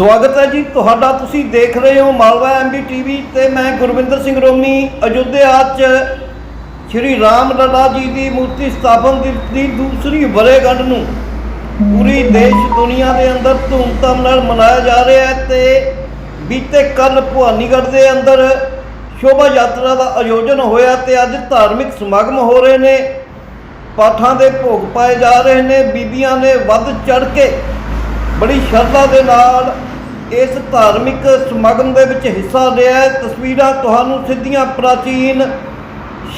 ਸਵਾਗਤ ਹੈ ਜੀ। ਤੁਹਾਡਾ ਤੁਸੀਂ ਦੇਖ ਰਹੇ ਹੋ ਮਾਲਵਾ ਐਮਬੀ ਟੀਵੀ ਤੇ ਮੈਂ ਗੁਰਵਿੰਦਰ ਸਿੰਘ ਰੋਮੀ ਅਯੁੱਧਿਆ 'ਚ ਸ਼੍ਰੀ ਰਾਮ ਲਲਾ ਜੀ ਦੀ ਮੂਰਤੀ ਸਥਾਪਨ ਦਿਵਸ ਦੀ ਦੂਸਰੀ ਵਰ੍ਹੇਗੰਢ ਨੂੰ ਪੂਰੀ ਦੇਸ਼ ਦੁਨੀਆ ਦੇ ਅੰਦਰ ਧੂਮਧਾਮ ਨਾਲ ਮਨਾਇਆ ਜਾ ਰਿਹਾ ਹੈ ਤੇ ਬੀਤੇ ਕੱਲ ਭਵਾਨੀਗੜ੍ਹ ਦੇ ਅੰਦਰ ਸ਼ੋਭਾ ਯਾਤਰਾ ਦਾ ਆਯੋਜਨ ਹੋਇਆ ਤੇ ਅੱਜ ਧਾਰਮਿਕ ਸਮਾਗਮ ਹੋ ਰਹੇ ਨੇ। ਪਾਠਾਂ ਦੇ ਭੋਗ ਪਾਏ ਜਾ ਰਹੇ ਨੇ। ਬੀਬੀਆਂ ਨੇ ਵੱਧ ਚੜ ਕੇ ਬੜੀ ਸ਼ਰਧਾ ਦੇ ਨਾਲ ਇਸ ਧਾਰਮਿਕ ਸਮਾਗਮ ਦੇ ਵਿੱਚ ਹਿੱਸਾ ਲਿਆ ਹੈ। ਤਸਵੀਰਾਂ ਤੁਹਾਨੂੰ ਸਿੱਧੀਆਂ ਪ੍ਰਾਚੀਨ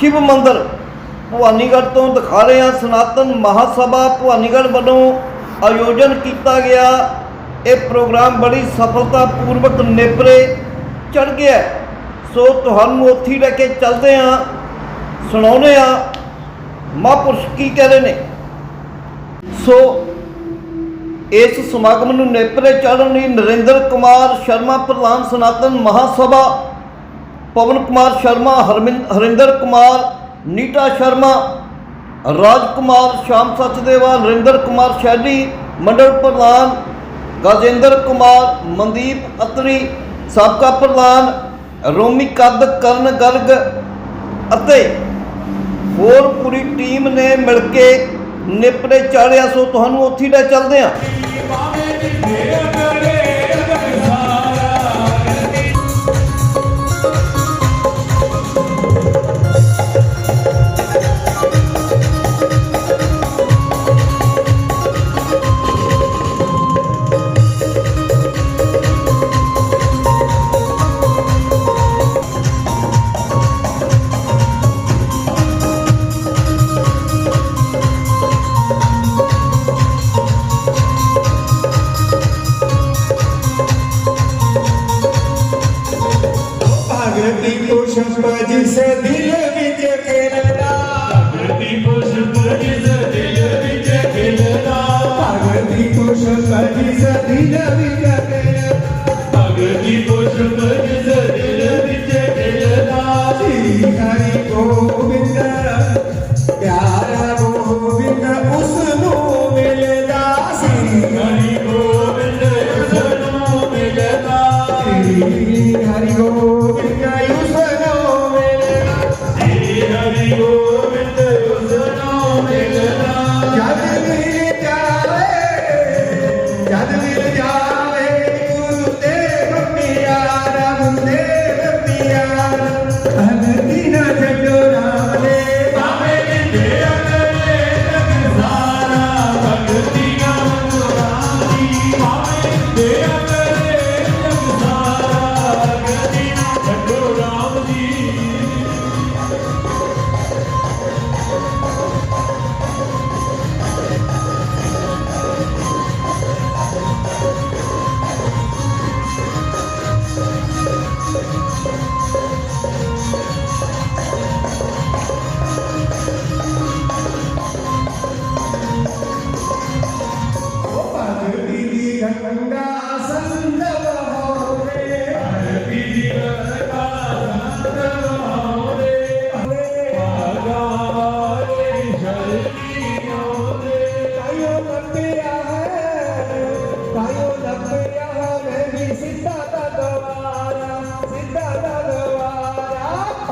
ਸ਼ਿਵ ਮੰਦਿਰ ਭਵਾਨੀਗੜ੍ਹ ਤੋਂ ਦਿਖਾ ਰਹੇ ਹਾਂ। ਸਨਾਤਨ ਮਹਾਸਭਾ ਭਵਾਨੀਗੜ੍ਹ ਵੱਲੋਂ ਆਯੋਜਨ ਕੀਤਾ ਗਿਆ। ਇਹ ਪ੍ਰੋਗਰਾਮ ਬੜੀ ਸਫਲਤਾ ਪੂਰਵਕ ਨਿਪਰੇ ਚੜ ਗਿਆ ਹੈ। ਸੋ ਤੁਹਾਨੂੰ ਉੱਥੇ ਹੀ ਲੈ ਕੇ ਚੱਲਦੇ ਹਾਂ। ਸੁਣਾਉਂਦੇ ਹਾਂ। ਮਹਾਂਪੁਰਸ਼ ਕੀ ਕਹਿ ਰਹੇ ਨੇ? ਸੋ ਇਸ ਸਮਾਗਮ ਨੂੰ ਨੇਪਰੇ ਚਾੜਨ ਲਈ ਨਰਿੰਦਰ ਕੁਮਾਰ ਸ਼ਰਮਾ, ਪ੍ਰਧਾਨ ਸਨਾਤਨ ਮਹਾਸਭਾ, ਪਵਨ ਕੁਮਾਰ ਸ਼ਰਮਾ, ਹਰਮਿੰ- ਹਰਿੰਦਰ ਕੁਮਾਰ, ਨੀਟਾ ਸ਼ਰਮਾ, ਰਾਜ ਕੁਮਾਰ, ਸ਼ਾਮ ਸਚਦੇਵਾ, ਨਰਿੰਦਰ ਕੁਮਾਰ ਸ਼ੈਲੀ, ਮੰਡਲ ਪ੍ਰਧਾਨ, ਗਜੇਂਦਰ ਕੁਮਾਰ, ਮਨਦੀਪ ਅਤਰੀ, ਸਾਬਕਾ ਪ੍ਰਧਾਨ, ਰੋਮੀ ਕੱਦ ਕਰਨ ਗਰਗ ਅਤੇ ਹੋਰ ਪੂਰੀ ਟੀਮ ਨੇ ਮਿਲ ਕੇ ਨਿਪਰੇ ਚਾੜਿਆ ਸੋ ਤੁਹਾਨੂੰ ਉੱਥੇ ਹੀ ਚੱਲਦੇ ਹਾਂ। ਭਗਤੀ ਪੁਸ਼ਪ ਜਿਸ ਦਿਲ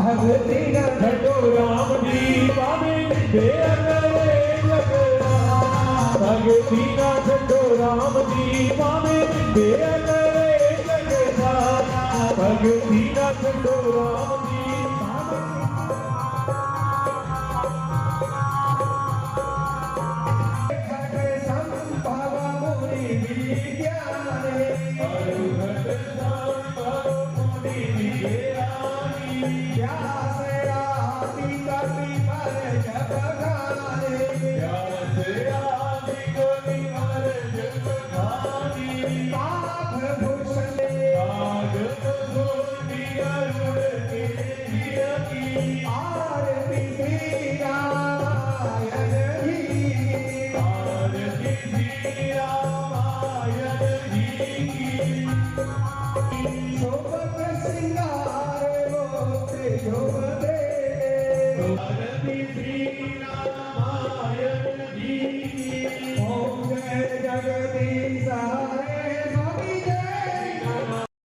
ਦਵਾਰਾ ਭਗਤੀ ਨਾ ਛੱਡੋ ਰਾਮ ਜੀ ਭਾਵੇਂ ਵਿਦਿਆ ਕਰੇ ਜਗ ਸਾਰਾ ਭਗਤੀ ਨਾ ਛੱਡੋ ਰਾਮ ਜੀ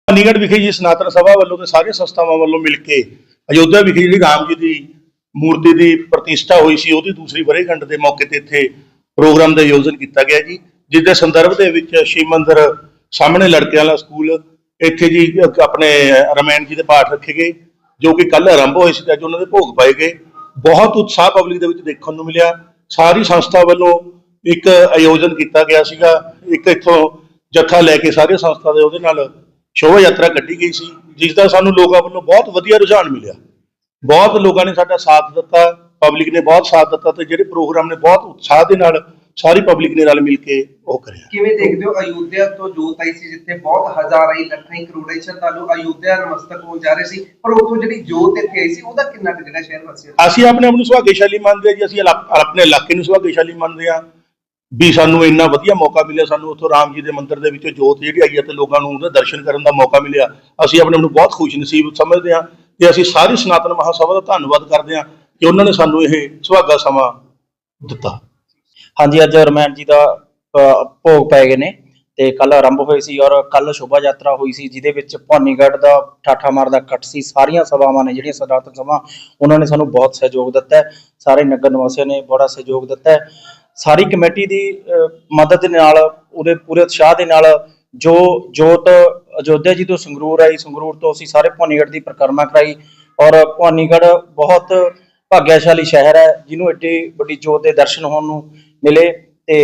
ਚੰਡੀਗੜ੍ਹ ਵਿਖੇ ਜੀ ਸਨਾਤਨ ਸਭਾ ਵੱਲੋਂ ਤੇ ਸਾਰੇ ਸੰਸਥਾਵਾਂ ਵੱਲੋਂ ਮਿਲ ਕੇ ਅਯੋਧਿਆ ਵਿਖੇ ਜਿਹੜੀ ਰਾਮ ਜੀ ਦੀ ਮੂਰਤੀ ਦੀ ਪ੍ਰਤਿਸ਼ਠਾ ਹੋਈ ਸੀ, ਉਹਦੀ ਦੂਸਰੀ ਵਰੇਗੰਢ ਦੇ ਮੌਕੇ ਤੇ ਇੱਥੇ ਪ੍ਰੋਗਰਾਮ ਦਾ ਆਯੋਜਨ ਕੀਤਾ ਗਿਆ ਜੀ, ਜਿਸ ਦੇ ਸੰਦਰਭ ਦੇ ਵਿੱਚ ਸ਼ਿਵ ਮੰਦਿਰ ਸਾਹਮਣੇ ਲੜਕਿਆਂ ਵਾਲਾ ਸਕੂਲ, ਇੱਥੇ ਜੀ ਆਪਣੇ ਰਮੈਨ ਜੀ ਦੇ ਪਾਠ ਰੱਖੇ ਗਏ। ਜੋ ਕਿ ਕੱਲ ਆਰੰਭ ਹੋਏ ਸੀ ਤੇ ਅੱਜ ਉਹਨਾਂ ਦੇ ਭੋਗ ਪਾਏ ਗਏ। ਬਹੁਤ ਉਤਸ਼ਾਹ ਪਬਲਿਕ ਦੇ ਵਿੱਚ ਦੇਖਣ ਨੂੰ ਮਿਲਿਆ। ਸਾਰੀ ਸੰਸਥਾ ਵੱਲੋਂ ਇੱਕ ਆਯੋਜਨ ਕੀਤਾ ਗਿਆ ਸੀਗਾ। ਇੱਕ ਇੱਥੋਂ ਜੱਥਾ ਲੈ ਕੇ ਸਾਰੇ ਸੰਸਥਾ ਦੇ ਉਹਦੇ ਨਾਲ ਸ਼ੋਭਾ ਯਾਤਰਾ ਕੱਢੀ ਗਈ ਸੀ, ਜਿਸ ਦਾ ਸਾਨੂੰ ਲੋਕਾਂ ਵੱਲੋਂ ਬਹੁਤ ਵਧੀਆ ਰੁਝਾਨ ਮਿਲਿਆ। ਬਹੁਤ ਲੋਕਾਂ ਨੇ ਸਾਡਾ ਸਾਥ ਦਿੱਤਾ ਪਬਲਿਕ ਨੇ ਬਹੁਤ ਸਾਥ ਦਿੱਤਾ ਤੇ ਜਿਹੜੇ ਪ੍ਰੋਗਰਾਮ ਨੇ ਬਹੁਤ ਉਤਸ਼ਾਹ ਦੇ ਨਾਲ ਸਾਰੀ ਪਬਲਿਕ ਨੇ ਰਲ ਮਿਲ ਕੇ ਉਹ ਕਰਿਆ। ਕਿਵੇਂ ਦੇਖਦੇ ਹੋ ਅਯੁੱਧਿਆ ਤੋਂ ਜੋਤ ਆਈ ਸੀ ਜਿੱਥੇ ਬਹੁਤ ਹਜ਼ਾਰਾਂ ਹੀ ਲੱਖਾਂ ਹੀ ਕਰੋੜਾਂ ਹੀ ਸ਼ਰਧਾਲੂ ਅਯੁੱਧਿਆ ਨਮਸਤਕ ਹੋਣ ਜਾ ਰਹੇ ਸੀ ਪਰ ਉੱਥੋਂ ਜਿਹੜੀ ਜੋਤ ਇੱਥੇ ਆਈ ਸੀ ਉਹਦਾ ਕਿੰਨਾ ਕੁ ਜਿਹੜਾ ਸ਼ਹਿਰ ਵਾਸੀਆਂ? ਅਸੀਂ ਆਪਣੇ ਆਪ ਨੂੰ ਸੁਭਾਗਿਆਸ਼ਾਲੀ ਮੰਨਦੇ ਹਾਂ ਜੀ ਅਸੀਂ ਆਪਣੇ ਇਲਾਕੇ ਨੂੰ ਸੁਭਾਗਿਆਸ਼ਾਲੀ ਮੰਨਦੇ ਹਾਂ। ਵੀ ਸਾਨੂੰ ਇੰਨਾ ਵਧੀਆ ਮੌਕਾ ਮਿਲਿਆ ਸਾਨੂੰ ਉੱਥੋਂ ਰਾਮ ਜੀ ਦੇ ਮੰਦਿਰ ਦੇ ਵਿੱਚੋਂ ਜੋਤ ਜਿਹੜੀ ਆਈ ਹੈ ਤੇ ਲੋਕਾਂ ਨੂੰ ਉਹਦੇ ਦਰਸ਼ਨ ਕਰਨ ਦਾ ਮੌਕਾ ਮਿਲਿਆ। ਅਸੀਂ ਆਪਣੇ ਆਪ ਨੂੰ ਬਹੁਤ ਖੁਸ਼ ਨਸੀਬ ਸਮਝਦੇ ਹਾਂ ਤੇ ਅਸੀਂ ਸਾਰੀ ਸਨਾਤਨ ਮਹਾਸਭਾ ਦਾ ਧੰਨਵਾਦ ਕਰਦੇ ਹਾਂ ਕਿ ਉਹਨਾਂ ਨੇ ਸਾਨੂੰ ਇਹ ਸੁਹਾਗਾ ਸਮਾਂ ਦਿੱਤਾ। ਹਾਂਜੀ ਅੱਜ ਰਮਾਇਣ ਜੀ ਦਾ ਭੋਗ ਪੈ ਗਏ ਨੇ ਤੇ ਕੱਲ ਆਰੰਭ ਹੋਏ ਸੀ ਔਰ ਕੱਲ ਸ਼ੋਭਾ ਯਾਤਰਾ ਹੋਈ ਸੀ ਜਿਹਦੇ ਵਿੱਚ ਭਵਾਨੀਗੜ੍ਹ ਦਾ ਠਾਠਾ ਮਾਰਦਾ ਕੱਟ ਸੀ ਸਾਰੀਆਂ ਸਭਾਵਾਂ ਨੇ ਜਿਹੜੀਆਂ ਸਦਾਰਥ ਸਭਾ ਉਹਨਾਂ ਨੇ ਸਾਨੂੰ ਬਹੁਤ ਸਹਿਯੋਗ ਦਿੱਤਾ ਹੈ ਸਾਰੇ ਨਗਰ ਨਿਵਾਸੀਆਂ ਨੇ ਬੜਾ ਸਹਿਯੋਗ ਦਿੱਤਾ ਹੈ ਸਾਰੀ ਕਮੇਟੀ ਦੀ ਅ, ਮਦਦ ਦੇ ਨਾਲ ਉਹਦੇ ਪੂਰੇ ਉਤਸ਼ਾਹ ਦੇ ਨਾਲ ਜੋ ਜੋਤ ਅਯੋਧਿਆ ਜੀ ਤੋਂ ਸੰਗਰੂਰ ਆਈ ਸੰਗਰੂਰ ਤੋਂ ਅਸੀਂ ਸਾਰੇ ਭਵਾਨੀਗੜ੍ਹ ਦੀ ਪਰਿਕਰਮਾ ਕਰਾਈ ਔਰ ਭਵਾਨੀਗੜ੍ਹ ਬਹੁਤ ਭਾਗਿਆਸ਼ਾਲੀ ਸ਼ਹਿਰ ਹੈ ਜਿਹਨੂੰ ਏਡੀ ਵੱਡੀ ਜੋਤ ਦੇ ਦਰਸ਼ਨ ਹੋਣ ਨੂੰ ਮਿਲੇ ਤੇ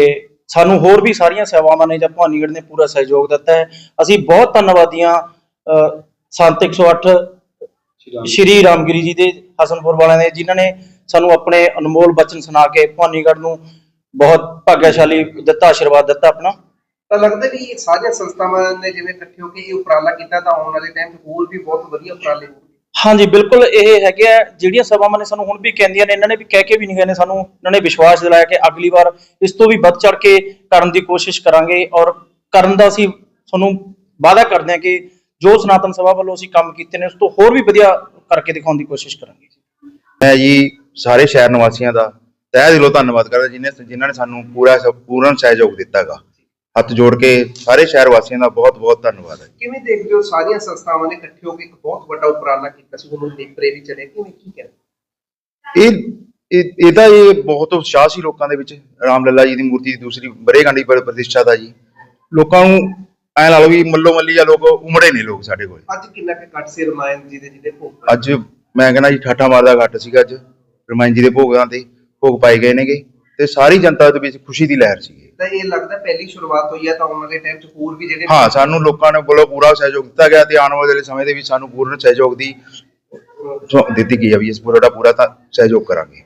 ਸਾਨੂੰ ਹੋਰ ਵੀ ਸਾਰੀਆਂ ਸੇਵਾਵਾਂ ਨੇ ਜਾਂ ਭਵਾਨੀਗੜ੍ਹ ਨੇ ਪੂਰਾ ਸਹਿਯੋਗ ਦਿੱਤਾ ਹੈ। ਅਸੀਂ ਬਹੁਤ ਧੰਨਵਾਦੀਆਂ ਸੰਤ 108 ਸ਼੍ਰੀ ਰਾਮਗਿਰੀ। ਜੀ ਦੇ ਹਸਨਪੁਰ ਵਾਲਿਆਂ ਦੇ ਜਿਨ੍ਹਾਂ ਨੇ ਸਾਨੂੰ ਆਪਣੇ ਅਨਮੋਲ ਬਚਨ ਸੁਣਾ ਕੇ ਭਵਾਨੀਗੜ੍ਹ ਨੂੰ ਬਹੁਤ ਭਾਗਿਆਸ਼ਾਲੀ ਦਿੱਤਾ ਆਸ਼ੀਰਵਾਦ ਦਿੱਤਾ ਆਪਣਾ। ਤਾਂ ਲੱਗਦਾ ਵੀ ਸਾਰੀਆਂ ਸੰਸਥਾਵਾਂ ਨੇ ਜਿਵੇਂ ਇਕੱਠੇ ਹੋ ਕੇ ਇਹ ਉਪਰਾਲਾ ਕੀਤਾ ਤਾਂ ਆਉਣ ਵਾਲੇ ਟਾਈਮ 'ਚ ਹੋਰ ਵੀ ਬਹੁਤ ਵਧੀਆ ਉਪਰਾਲੇ ਹੋਣਗੇ। ਹਾਂਜੀ, ਬਿਲਕੁਲ ਇਹ ਹੈਗੇ ਆ, ਜਿਹੜੀਆਂ ਸਭਾਵਾਂ ਨੇ ਸਾਨੂੰ ਹੁਣ ਵੀ ਕਹਿੰਦੀਆਂ ਨੇ, ਇਹਨਾਂ ਨੇ ਵੀ ਕਹਿ ਕੇ ਵੀ ਨਹੀਂ ਗਏ ਨੇ ਸਾਨੂੰ, ਇਹਨਾਂ ਨੇ ਵਿਸ਼ਵਾਸ ਦਿਲਾਇਆ ਕਿ ਅਗਲੀ ਵਾਰ ਇਸ ਤੋਂ ਵੀ ਵੱਧ ਚੜ ਕੇ ਕਰਨ ਦੀ ਕੋਸ਼ਿਸ਼ ਕਰਾਂਗੇ ਔਰ ਕਰਨ ਦਾ ਅਸੀਂ ਤੁਹਾਨੂੰ ਵਾਅਦਾ ਕਰਦੇ ਹਾਂ ਕਿ ਜੋ ਸਨਾਤਨ ਸਭਾ ਵੱਲੋਂ ਅਸੀਂ ਕੰਮ ਕੀਤੇ ਨੇ, ਉਸ ਤੋਂ ਹੋਰ ਵੀ ਵਧੀਆ ਕਰਕੇ ਦਿਖਾਉਣ ਦੀ ਕੋਸ਼ਿਸ਼ ਕਰਾਂਗੇ। ਮੈਂ ਜੀ ਸਾਰੇ ਸ਼ਹਿਰ ਨਿਵਾਸੀਆਂ ਦਾ ਤਹਿ ਦਿਲੋਂ ਧੰਨਵਾਦ ਕਰਦਾ, ਜਿਨੇ ਜਿਨ੍ਹਾਂ ਨੇ ਸਾਨੂੰ ਪੂਰਾ ਪੂਰਨ ਸਹਿਯੋਗ ਦਿੱਤਾਗਾ। ਹੱਥ ਜੋੜ ਕੇ ਸਾਰੇ ਸ਼ਹਿਰ ਵਾਸੀਆਂ ਦਾ ਬਹੁਤ ਬਹੁਤ ਧੰਨਵਾਦ ਹੈ। ਕਿਵੇਂ ਦੇਖਦੇ ਹੋ? ਸਾਰੀਆਂ ਸੰਸਥਾਵਾਂ ਨੇ ਇਕੱਠੇ ਹੋ ਕੇ ਇੱਕ ਬਹੁਤ ਵੱਡਾ ਉਪਰਾਲਾ ਕੀਤਾ ਸੀ। ਉਹਨੂੰ ਨੇਪਰੇ ਵੀ ਚਲੇ। ਕਿਵੇਂ ਕੀ ਕਹਿੰਦੇ ਇਹ ਇਹ- ਇਹਦਾ ਇਹ ਬਹੁਤ ਉਤਸ਼ਾਹ ਸੀ ਲੋਕਾਂ ਦੇ ਵਿੱਚ ਰਾਮ ਲੱਲਾ ਜੀ ਦੀ ਮੂਰਤੀ ਦੀ ਦੂਸਰੀ ਬਰੇਗੰਢੀ ਪਰ ਪ੍ਰਤਿਸ਼ਠਾ ਦਾ ਜੀ। ਲੋਕਾਂ ਨੂੰ ਐ ਲਾ ਲਓ ਵੀ ਮੱਲੋ ਮੱਲੀ ਆ ਲੋਕ ਉਮੜੇ ਨੇ ਲੋਕ ਸਾਡੇ ਕੋਲ। ਅੱਜ ਕਿੰਨਾ ਕੁ ਕੱਟ ਸੀ ਰਮਾਇਣ ਜੀ ਦੇ ਜਿਹਦੇ ਭੋਗ? ਅੱਜ ਮੈਂ ਕਹਿੰਦਾ ਜੀ ਠਾਠਾ ਮਾਰਦਾ ਘੱਟ ਸੀਗਾ ਅੱਜ। ਰਮਾਇਣ ਜੀ ਦੇ ਭੋਗਾਂ ਤੇ ਭੋਗ ਪਾਏ ਗਏ ਨੇਗੇ। ਤੇ ਸਾਰੀ ਜਨਤਾ ਦੇ ਵਿੱਚ ਖੁਸ਼ੀ ਦੀ ਲਹਿਰ ਸੀਗੀ। ਤਾਂ ਇਹ ਲੱਗਦਾ ਪਹਿਲੀ ਸ਼ੁਰੂਆਤ ਹੋਈ ਹੈ ਤਾਂ ਆਉਣ ਵਾਲੇ ਟਾਈਮ 'ਚ ਹੋਰ ਵੀ ਜਿਹੜੇ ਹਾਂ ਸਾਨੂੰ ਲੋਕਾਂ ਨੇ ਵੱਲੋਂ ਪੂਰਾ ਸਹਿਯੋਗ ਦਿੱਤਾ ਗਿਆ ਤੇ ਆਉਣ ਵਾਲੇ ਸਮੇਂ ਦੇ ਵਿੱਚ ਸਾਨੂੰ ਪੂਰਨ ਸਹਿਯੋਗ ਦੀ ਦਿੱਤੀ ਗਈ ਹੈ ਵੀ ਇਸ ਪੂਰਾ ਦਾ ਪੂਰਾ ਤਾਂ ਸਹਿਯੋਗ ਕਰਾਂਗੇ।